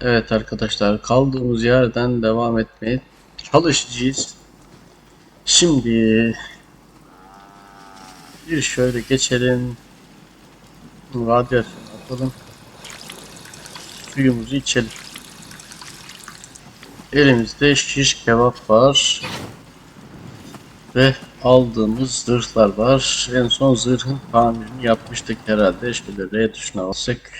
Evet arkadaşlar kaldığımız yerden devam etmeye çalışacağız. Şimdi bir şöyle geçelim. Radyasyon atalım. Suyumuzu içelim. Elimizde şiş kebap var. Ve aldığımız zırhlar var. En son zırhın tamirini yapmıştık herhalde. Şöyle R tuşuna alsak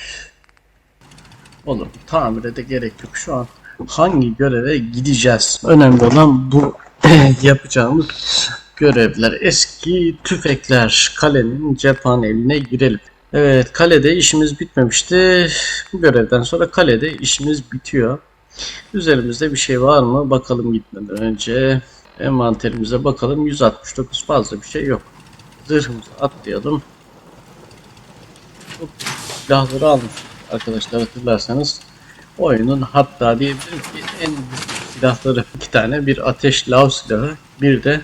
Olur. Tamire de gerek yok. Şu an hangi göreve gideceğiz? Önemli olan bu yapacağımız görevler. Eski tüfekler. Kalenin cephaneline girelim. Evet kalede işimiz bitmemişti. Bu görevden sonra kalede işimiz bitiyor. Üzerimizde bir şey var mı? Bakalım gitmeden önce. Envanterimize bakalım. 169 fazla bir şey yok. Zırhımızı atlayalım. Silahları almış arkadaşlar hatırlarsanız. Oyunun hatta diyebilirim ki en silahları iki tane. Bir ateş lav silahı, bir de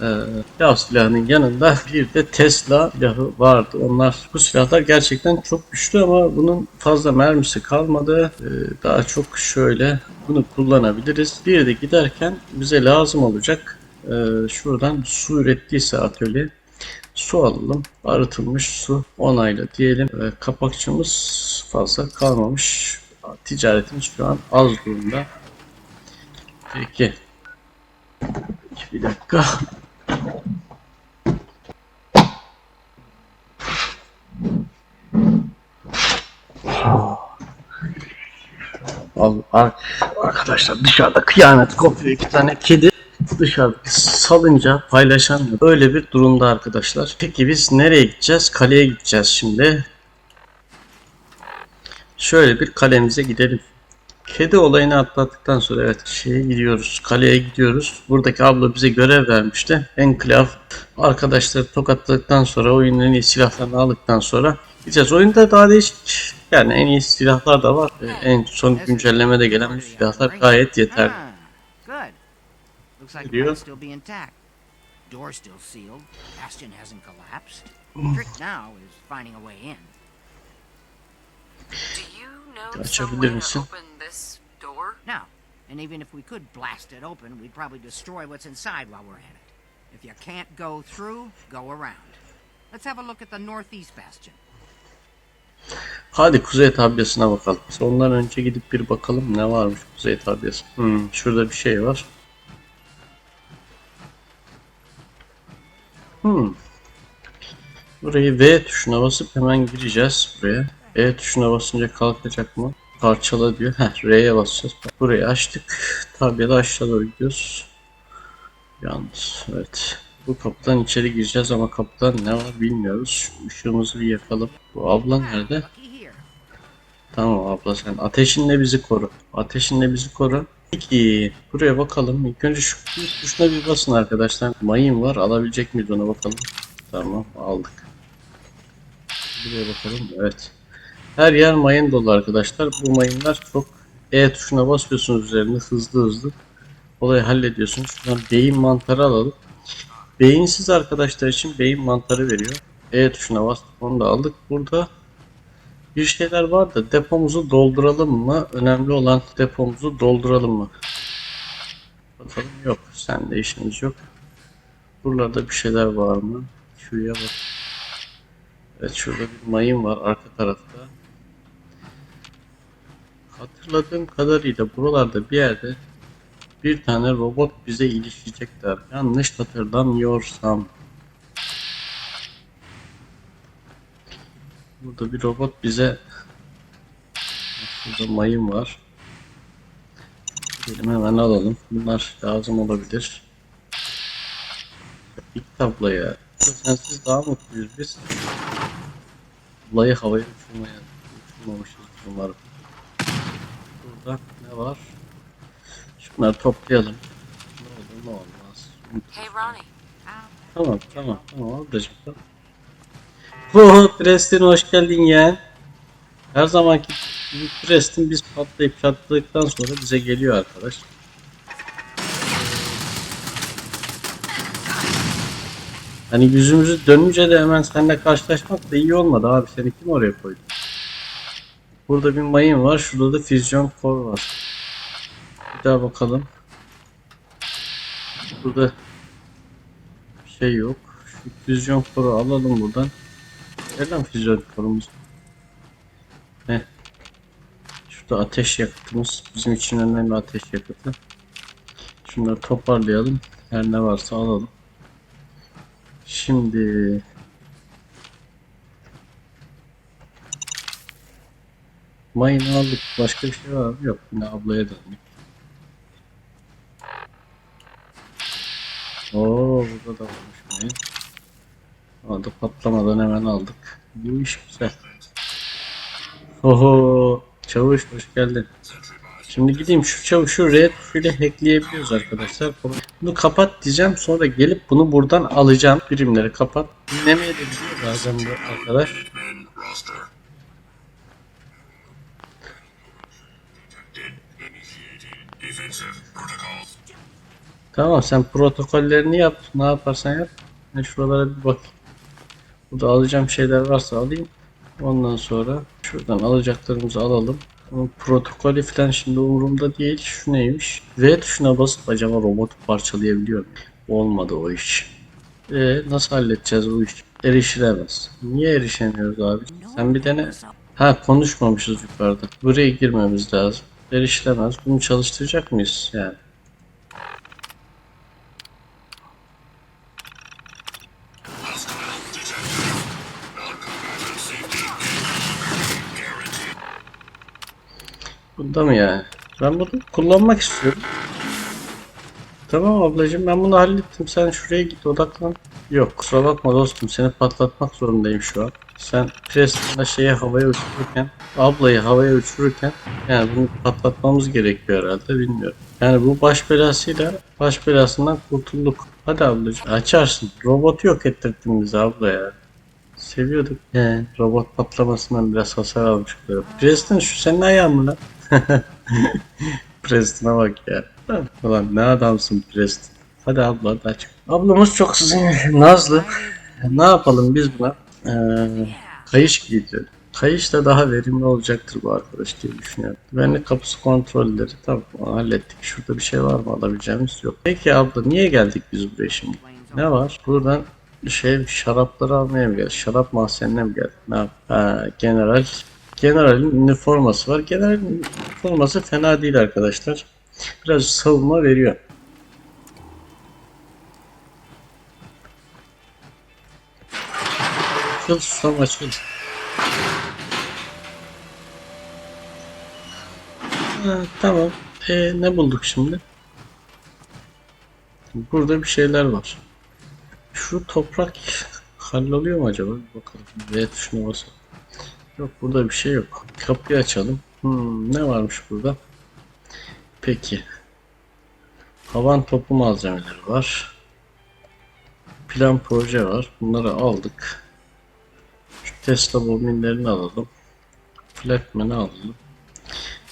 e, silahının yanında bir de Tesla silahı vardı. Onlar bu silahlar gerçekten çok güçlü ama bunun fazla mermisi kalmadı. E, daha çok şöyle bunu kullanabiliriz. Bir de giderken bize lazım olacak. E, şuradan su ürettiyse atölye Su alalım. Arıtılmış su onayla diyelim. Ve kapakçımız fazla kalmamış. Ticaretimiz şu an az durumda. Peki. Bir dakika. Al, ar- arkadaşlar dışarıda kıyamet kopuyor. iki tane kedi dışarıda salınca paylaşamıyor. Öyle bir durumda arkadaşlar. Peki biz nereye gideceğiz? Kaleye gideceğiz şimdi. Şöyle bir kalemize gidelim. Kedi olayını atlattıktan sonra evet şeye gidiyoruz. Kaleye gidiyoruz. Buradaki abla bize görev vermişti. Enklav arkadaşları tokatladıktan sonra oyunun en iyi silahlarını aldıktan sonra gideceğiz. Oyunda daha değişik yani en iyi silahlar da var. Ee, En son güncellemede gelen silahlar gayet yeterli. Looks like might still be intact. Door still sealed. Bastion hasn't collapsed. Trick now is finding a way in. Do you know some way to misin? open this door? No. And even if we could blast it open, we'd probably destroy what's inside while we're at it. If you can't go through, go around. Let's have a look at the northeast bastion. Hadi kuzey tabyasına bakalım. Ondan önce gidip bir bakalım ne varmış kuzey tabyası. Hmm, şurada bir şey var. Hmm. Burayı V tuşuna basıp hemen gireceğiz buraya. E tuşuna basınca kalkacak mı? Parçala diyor. Heh, R'ye basacağız. Burayı açtık. Tabyada aşağı doğru gidiyoruz. Yalnız evet. Bu kapıdan içeri gireceğiz ama kapıdan ne var bilmiyoruz. Şu ışığımızı bir yakalım. Bu abla nerede? Tamam abla sen ateşinle bizi koru. Ateşinle bizi koru. Peki buraya bakalım. İlk önce şu tuşuna bir basın arkadaşlar. Mayın var. Alabilecek miyiz ona bakalım. Tamam aldık. Buraya bakalım. Evet. Her yer mayın dolu arkadaşlar. Bu mayınlar çok E tuşuna basıyorsunuz üzerinde hızlı hızlı. Olayı hallediyorsunuz. Şuradan beyin mantarı alalım. Beyinsiz arkadaşlar için beyin mantarı veriyor. E tuşuna bastık onu da aldık. Burada bir şeyler var da depomuzu dolduralım mı? Önemli olan depomuzu dolduralım mı? Bakalım yok. Sende işimiz yok. Buralarda bir şeyler var mı? Şuraya bak. Evet şurada bir mayın var arka tarafta. Hatırladığım kadarıyla buralarda bir yerde bir tane robot bize ilişecekler. Yanlış hatırlamıyorsam. Burada bir robot bize Burada mayın var. Gidelim hemen alalım. Bunlar lazım olabilir. İlk tabloya. Sensiz daha mutluyuz biz. Tablayı havaya uçurmaya uçurmamışız umarım. Burada ne var? Şunları toplayalım. Ne olur ne olmaz. Hey, Ronnie. Tamam tamam tamam ablacım tamam. Oh Preston hoş geldin ya. Her zamanki gibi Preston biz patlayıp çatladıktan sonra bize geliyor arkadaş. Hani yüzümüzü dönünce de hemen seninle karşılaşmak da iyi olmadı abi. Seni kim oraya koydu? Burada bir mayın var. Şurada da füzyon kor var. Bir daha bakalım. Burada bir şey yok. Şu füzyon koru alalım buradan. Nereden füzyon korumuz? Heh. Şurada ateş yakıtımız. Bizim için önemli ateş yakıtı. Şunları toparlayalım. Her ne varsa alalım. Şimdi mayını aldık. Başka bir şey var mı? Yok. Yine ablaya döndük. Oo burada da varmış mayın. Orada patlamadan hemen aldık. Bu iş güzel. Oho çavuş hoş geldin. Şimdi gideyim şu çavuşu R tuşuyla hackleyebiliyoruz arkadaşlar. Bunu kapat diyeceğim sonra gelip bunu buradan alacağım. Birimleri kapat. Dinlemeye de biliyor bazen bu arkadaş. Tamam sen protokollerini yap. Ne yaparsan yap. Ben şuralara bir bak. Burada alacağım şeyler varsa alayım. Ondan sonra şuradan alacaklarımızı alalım. Ama protokolü falan şimdi umurumda değil. Şu neymiş? V tuşuna basıp acaba robotu parçalayabiliyor muyum? Olmadı o iş. E nasıl halledeceğiz bu işi? Erişilemez. Niye erişemiyoruz abi? Sen bir dene. Ha konuşmamışız yukarıda. Buraya girmemiz lazım. Erişilemez. Bunu çalıştıracak mıyız yani? Bunda mı yani? Ben bunu kullanmak istiyorum. Tamam ablacığım ben bunu hallettim. Sen şuraya git odaklan. Yok kusura bakma dostum seni patlatmak zorundayım şu an. Sen Preston'da şeye havaya uçururken, ablayı havaya uçururken yani bunu patlatmamız gerekiyor herhalde bilmiyorum. Yani bu baş belasıyla baş belasından kurtulduk. Hadi ablacığım açarsın. Robotu yok ettirdin bize abla ya. Seviyorduk. He, robot patlamasından biraz hasar almış. Preston şu senin ayağın mı lan? Preston'a bak ya. Ulan ne adamsın Preston. Hadi abla hadi aç. Ablamız çok sinirli, nazlı. Ne yapalım biz buna? Ee, kayış giydiriyor. Kayış da daha verimli olacaktır bu arkadaş diye düşünüyorum. Güvenlik kapısı kontrolleri tamam hallettik. Şurada bir şey var mı alabileceğimiz yok. Peki abla niye geldik biz buraya şimdi? Ne var? Buradan şey şarapları almaya mı geldik? Şarap mahzenine mi geldik? Ne yap? Ha, general. Generalin üniforması var. Generalin üniforması fena değil arkadaşlar. Biraz savunma veriyor. Açıl susam açıl. Tamam. E, ne bulduk şimdi? Burada bir şeyler var. Şu toprak halloluyor mu acaba? Bakalım. V tuşuna basalım. Yok burada bir şey yok. Kapıyı açalım. Hmm, ne varmış burada? Peki. Havan topu malzemeleri var. Plan proje var. Bunları aldık. Şu Tesla bobinlerini alalım. Flatman'ı alalım.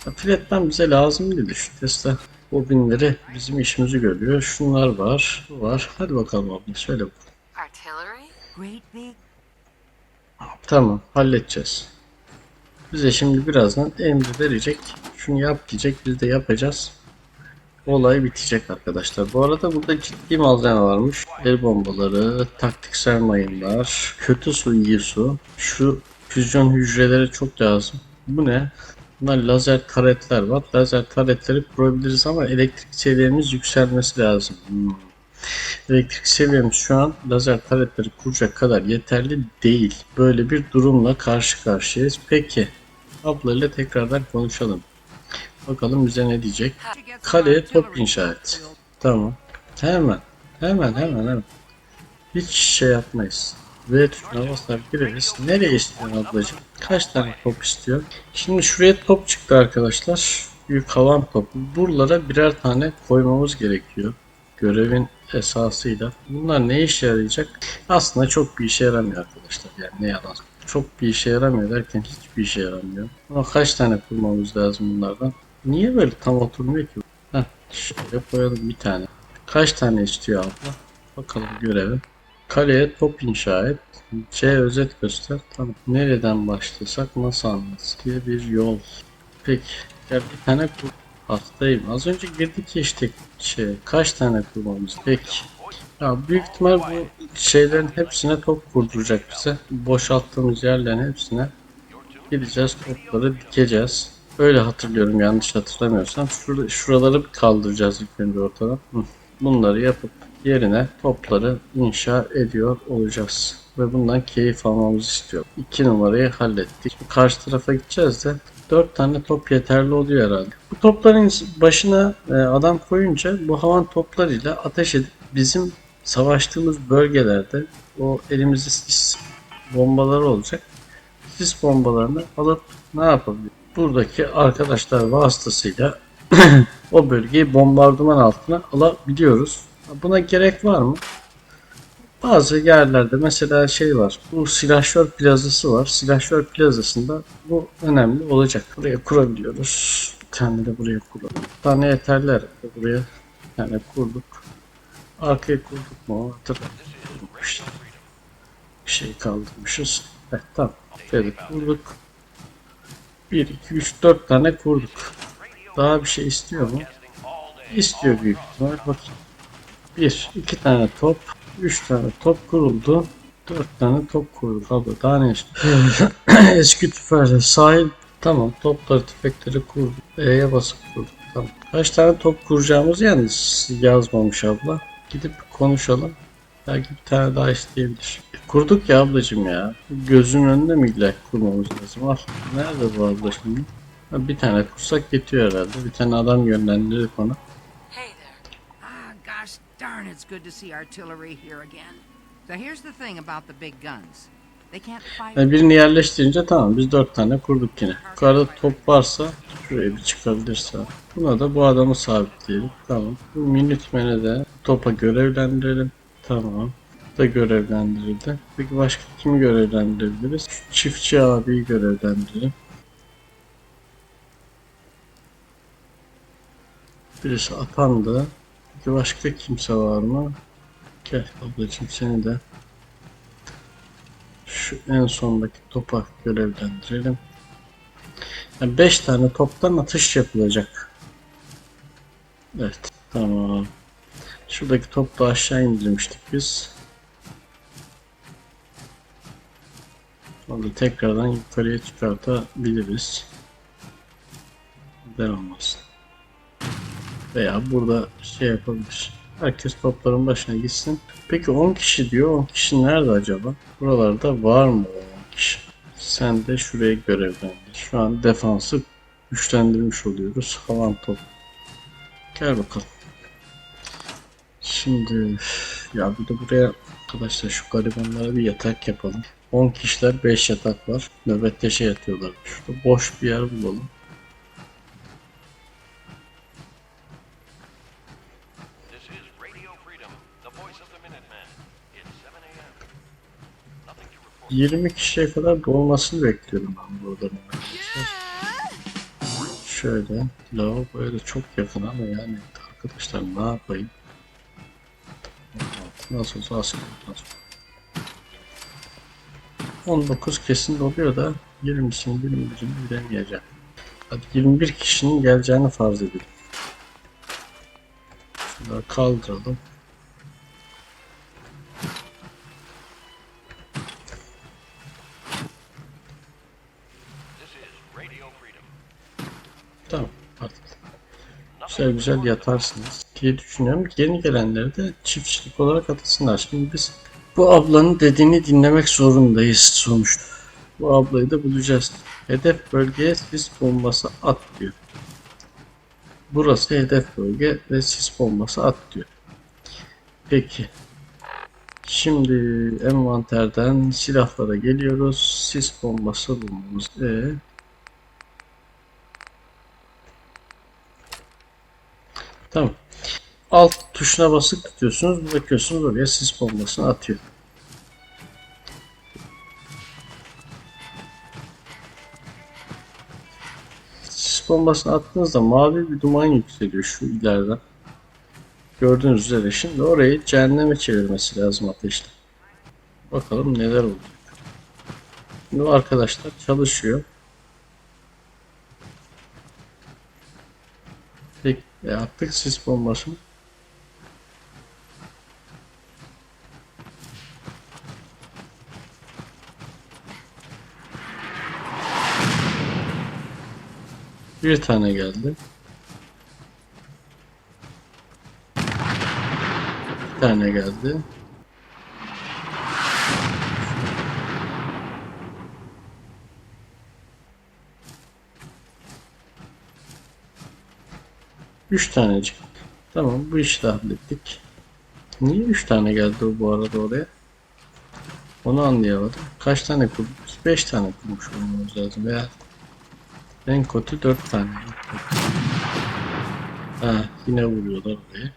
Ya Flatman bize lazım değil. Şu Tesla bobinleri bizim işimizi görüyor. Şunlar var. Bu var. Hadi bakalım abla. Söyle bakalım. Artillery? Great big Tamam. Halledeceğiz. Bize şimdi birazdan emri verecek. Şunu yap diyecek. Biz de yapacağız. Olay bitecek arkadaşlar. Bu arada burada ciddi malzeme varmış. El bombaları, taktiksel mayınlar, kötü su, iyi su. Şu füzyon hücreleri çok lazım. Bu ne? Bunlar lazer taretler var. Lazer taretleri kurabiliriz ama elektrik seviyemiz yükselmesi lazım. Hmm. Elektrik seviyemiz şu an lazer taretleri kuracak kadar yeterli değil. Böyle bir durumla karşı karşıyayız. Peki. Abla tekrardan konuşalım. Bakalım bize ne diyecek. Kaleye top inşa et. Tamam. Hemen. Hemen hemen hemen. Hiç şey yapmayız. V tuşuna basar gireriz. Nereye istiyorsun ablacığım? Kaç tane top istiyor? Şimdi şuraya top çıktı arkadaşlar. Büyük havan topu. Buralara birer tane koymamız gerekiyor. Görevin esasıyla. Bunlar ne işe yarayacak? Aslında çok bir işe yaramıyor arkadaşlar. Yani ne yalan. Çok bir işe yaramıyor derken hiçbir işe yaramıyor. Ama kaç tane kurmamız lazım bunlardan? Niye böyle tam oturmuyor ki? Heh, şöyle koyalım bir tane. Kaç tane istiyor abla? Bakalım görevi. Kaleye top inşa et. C özet göster. Tamam. Nereden başlasak nasıl anlatsak diye bir yol. Peki. Ya bir tane kur. Hastayım. Az önce girdik ya işte şey. Kaç tane kurmamız? Peki. Ya büyük ihtimal bu şeylerin hepsine top kurduracak bize. Boşalttığımız yerlerin hepsine gideceğiz topları dikeceğiz. Öyle hatırlıyorum yanlış hatırlamıyorsam. Şurada, şuraları bir kaldıracağız ilk önce ortadan. Bunları yapıp yerine topları inşa ediyor olacağız. Ve bundan keyif almamızı istiyor. İki numarayı hallettik. Şimdi karşı tarafa gideceğiz de 4 tane top yeterli oluyor herhalde. Bu topların başına e, adam koyunca bu havan toplarıyla ateş edip bizim savaştığımız bölgelerde o elimizde sis bombaları olacak. Sis bombalarını alıp ne yapabilir? Buradaki arkadaşlar vasıtasıyla o bölgeyi bombardıman altına alabiliyoruz. Buna gerek var mı? Bazı yerlerde mesela şey var. Bu silahşör plazası var. Silahşör plazasında bu önemli olacak. Buraya kurabiliyoruz. Bir de buraya kuralım. Bir tane yeterli buraya. Tane kurduk. Arkaya kurduk mu? Hatırlamıyorum. Bir şey, kaldırmışız. Evet tamam. Şöyle kurduk. 1, 2, 3, 4 tane kurduk. Daha bir şey istiyor mu? İstiyor büyük ihtimal. Bakayım. 1, 2 tane top. 3 tane top kuruldu. 4 tane top kuruldu. Abla daha ne istiyor? Eski tüfekler. Sahil. Tamam. Topları tüfekleri kurduk. E'ye basıp kurduk. Tamam. Kaç tane top kuracağımızı yalnız yazmamış abla. Gidip konuşalım. Belki bir tane daha isteyebilir. E, Kurduk ya ablacım ya. Gözün önünde mi illa kurmamız lazım? Al. Nerede bu abla şimdi? Ha, bir tane kursak yetiyor herhalde. Bir tane adam yönlendirdik ona. Gosh darn, it's good to see artillery here again. So here's the thing about the big guns. They can't fight. Yani birini yerleştirince tamam biz dört tane kurduk yine. Yukarıda top varsa şuraya bir çıkabilirse. Buna da bu adamı sabitleyelim. Tamam. Bu Minutemen'i de topa görevlendirelim. Tamam. Da görevlendirildi. Peki başka kimi görevlendirebiliriz? Çiftçi abiyi görevlendirelim. Birisi atandı. Peki başka kimse var mı? Gel ablacığım seni de şu en sondaki topa görevlendirelim. 5 tane toptan atış yapılacak. Evet, tamam. Şuradaki topu da aşağı indirmiştik biz. Onu tekrardan yukarıya çıkartabiliriz. Neden olmasın. Veya burada şey yapabilir. Herkes topların başına gitsin. Peki 10 kişi diyor. 10 kişi nerede acaba? Buralarda var mı o 10 kişi? Sen de şuraya görevlendir. Şu an defansı güçlendirmiş oluyoruz. Havan top. Gel bakalım. Şimdi ya bir de buraya arkadaşlar şu garibanlara bir yatak yapalım. 10 kişiler 5 yatak var. Nöbetleşe yatıyorlar. Şurada boş bir yer bulalım. 20 kişiye kadar dolmasını bekliyorum ben arkadaşlar. Şöyle, lavaboya da çok yakın ama yani arkadaşlar ne yapayım? Nasıl olsa olmaz. 19 kesin doluyor da 20'sini 21'ini bilemeyeceğim. Hadi 21 kişinin geleceğini farz edelim. Şunları kaldıralım. Güzel güzel yatarsınız diye düşünüyorum. Yeni gelenleri de çiftçilik olarak atılsınlar. Şimdi biz bu ablanın dediğini dinlemek zorundayız sonuçta. Bu ablayı da bulacağız. Hedef bölgeye sis bombası at diyor. Burası hedef bölge ve sis bombası at diyor. Peki. Şimdi envanterden silahlara geliyoruz. Sis bombası bulmamız. Ee, Tamam. Alt tuşuna basıp tutuyorsunuz. Bırakıyorsunuz oraya sis bombasını atıyor. Sis bombasını attığınızda mavi bir duman yükseliyor şu ileriden. Gördüğünüz üzere şimdi orayı cehenneme çevirmesi lazım ateşle. Bakalım neler olacak. Şimdi arkadaşlar çalışıyor. Peki e, attık sis bombasını. Bir tane geldi. Bir tane geldi. Üç tane çıktı. Tamam bu işi de hallettik. Niye üç tane geldi bu arada oraya? Onu anlayamadım. Kaç tane kurduk? Biz beş tane kurmuş olmamız lazım veya en kötü dört tane. Ha yine vuruyorlar oraya.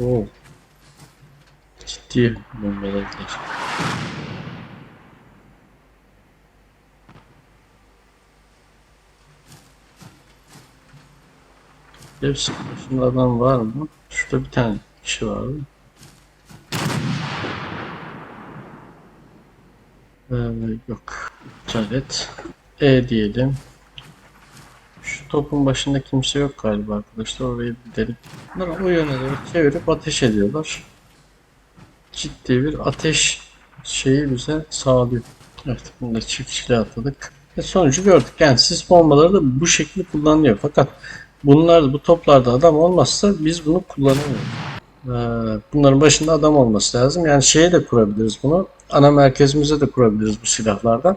Oo. Ciddi bombalarlar. Hepsi başında adam var mı? Şurada bir tane kişi var mı? Ee, yok. İptal et. E diyelim. Şu topun başında kimse yok galiba arkadaşlar. Orayı bir delik. O yöne doğru çevirip ateş ediyorlar. Ciddi bir ateş şeyi bize sağlıyor. Evet bunu da çiftçiliğe atladık. Ve sonucu gördük. Yani sis bombaları da bu şekilde kullanılıyor. Fakat bunlar bu toplarda adam olmazsa biz bunu kullanamıyoruz. Ee, Bunların başında adam olması lazım. Yani şeye de kurabiliriz bunu. Ana merkezimize de kurabiliriz bu silahlardan.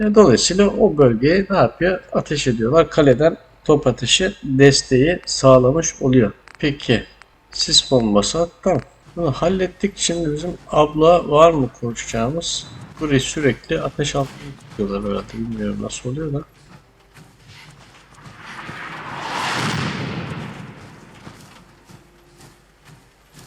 E, Dolayısıyla o bölgeye ne yapıyor? Ateş ediyorlar. Kaleden top ateşi desteği sağlamış oluyor. Peki sis bombası attım. Bunu hallettik. Şimdi bizim abla var mı konuşacağımız? Burayı sürekli ateş altında tutuyorlar herhalde. Bilmiyorum nasıl oluyor da.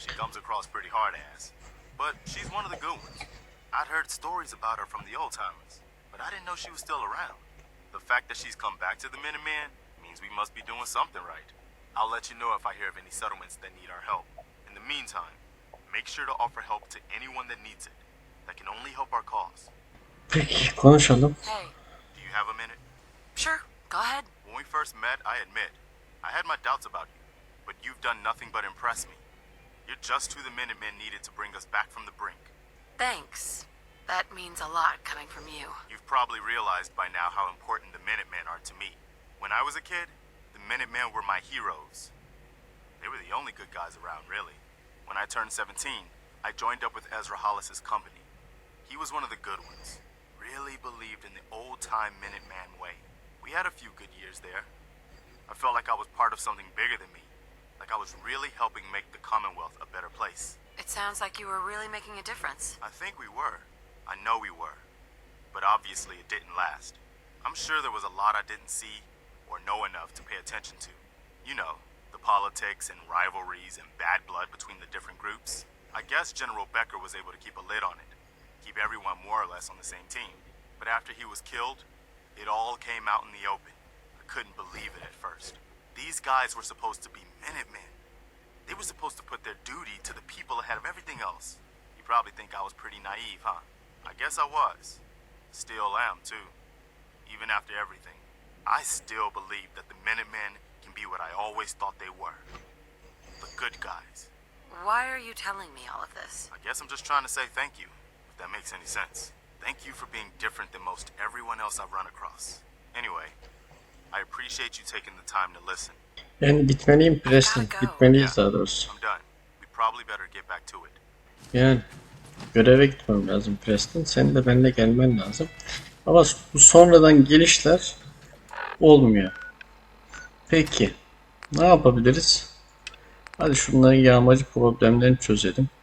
She comes across pretty hard ass. But she's one of the good ones. I'd heard stories about her from the old timers, but I didn't know she was still around. The fact that she's come back to the Minutemen means we must be doing something right. I'll let you know if I hear of any settlements that need our help. In the meantime, make sure to offer help to anyone that needs it. That can only help our cause. Peki konuşalım. Hey, Do you have a minute? sure, go ahead. When we first met, I admit, I had my doubts about you, but you've done nothing but impress me. You're just who the Minutemen needed to bring us back from the brink. Thanks. That means a lot coming from you. You've probably realized by now how important the Minutemen are to me. When I was a kid, the Minutemen were my heroes. They were the only good guys around, really. When I turned 17, I joined up with Ezra Hollis's company. He was one of the good ones. Really believed in the old-time Minuteman way. We had a few good years there. I felt like I was part of something bigger than me. Like I was really helping make the Commonwealth a better place. It sounds like you were really making a difference. I think we were. I know we were. But obviously it didn't last. I'm sure there was a lot I didn't see or know enough to pay attention to. You know, the politics and rivalries and bad blood between the different groups. I guess General Becker was able to keep a lid on it, keep everyone more or less on the same team. But after he was killed, it all came out in the open. I couldn't believe it at first. These guys were supposed to be Minutemen. They were supposed to put their duty to the people ahead of everything else. You probably think I was pretty naive, huh? I guess I was. Still am, too. Even after everything, I still believe that the Minutemen can be what I always thought they were. The good guys. Why are you telling me all of this? I guess I'm just trying to say thank you, if that makes any sense. Thank you for being different than most everyone else I've run across. Anyway, I appreciate you taking the time to listen. Ben gitmeliyim Preston. Gitmeliyiz daha doğrusu. I'm done. We probably better get back to it. Yani göreve gitmem lazım Preston. Senin de benimle gelmen lazım. Ama bu sonradan gelişler olmuyor. Peki. Ne yapabiliriz? Hadi şunların yağmacı problemlerini çözelim.